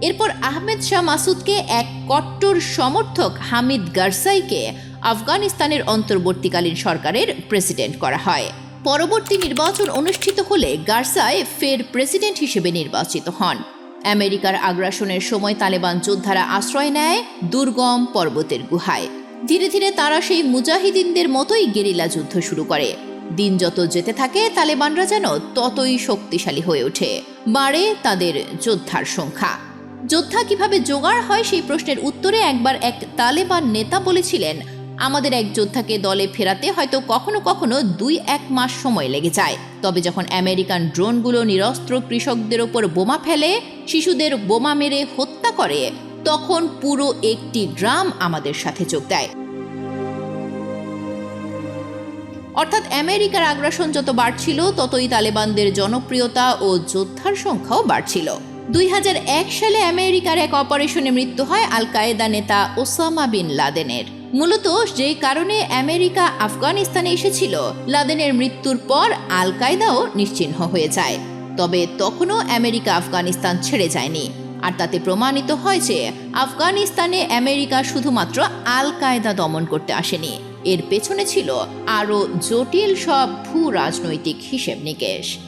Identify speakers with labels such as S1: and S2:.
S1: এরপর আহমেদ শাহ মাসুদকে এক কট্টর সমর্থক হামিদ গারসাইকে আফগানিস্তানের অন্তর্বর্তীকালীন সরকারের প্রেসিডেন্ট করা হয়। পরবর্তী নির্বাচন অনুষ্ঠিত হলে গারসাই ফের প্রেসিডেন্ট হিসেবে নির্বাচিত হন। আমেরিকার আগ্রাসনের সময় তালেবান যোদ্ধারা আশ্রয় নেয় দুর্গম পর্বতের গুহায়। ধীরে ধীরে তারা সেই মুজাহিদিনদের মতোই গেরিলা যুদ্ধ শুরু করে। দিন যত যেতে থাকে, তালেবানরা যেন ততই শক্তিশালী হয়ে ওঠে। বাড়ে তাদের যোদ্ধার সংখ্যা। যোদ্ধা কীভাবে জোগাড় হয় সেই প্রশ্নের উত্তরে একবার এক তালেবান নেতা বলেছিলেন, আমাদের এক যোদ্ধাকে দলে ফেরাতে হয়তো কখনো কখনো দুই এক মাস সময় লেগে যায়। তবে যখন আমেরিকান ড্রোনগুলো নিরস্ত্র কৃষকদের ওপর বোমা ফেলে, শিশুদের বোমা মেরে হত্যা করে, তখন পুরো একটি গ্রাম আমাদের সাথে যোগ দেয়। অর্থাৎ আমেরিকার আগ্রাসন যত বাড়ছিল, ততই তালেবানদের জনপ্রিয়তা ও যোদ্ধার সংখ্যাও বাড়ছিল। দুই হাজার এক সালে আমেরিকার এক অপারেশনে মৃত্যু হয় আল কায়েদা নেতা ওসামা বিন লাদেনের। মূলত যে কারণে আমেরিকা আফগানিস্তানে এসেছিল, লাদেনের মৃত্যুর পর আল কায়দাও নিশ্চিহ্ন হয়ে যায়। তবে তখনও আমেরিকা আফগানিস্তান ছেড়ে যায়নি। আর তাতে প্রমাণিত হয় যে আফগানিস্তানে আমেরিকা শুধুমাত্র আল কায়দা দমন করতে আসেনি। এর পেছনে ছিল আরও জটিল সব ভূ রাজনৈতিক হিসেব নিকেশ।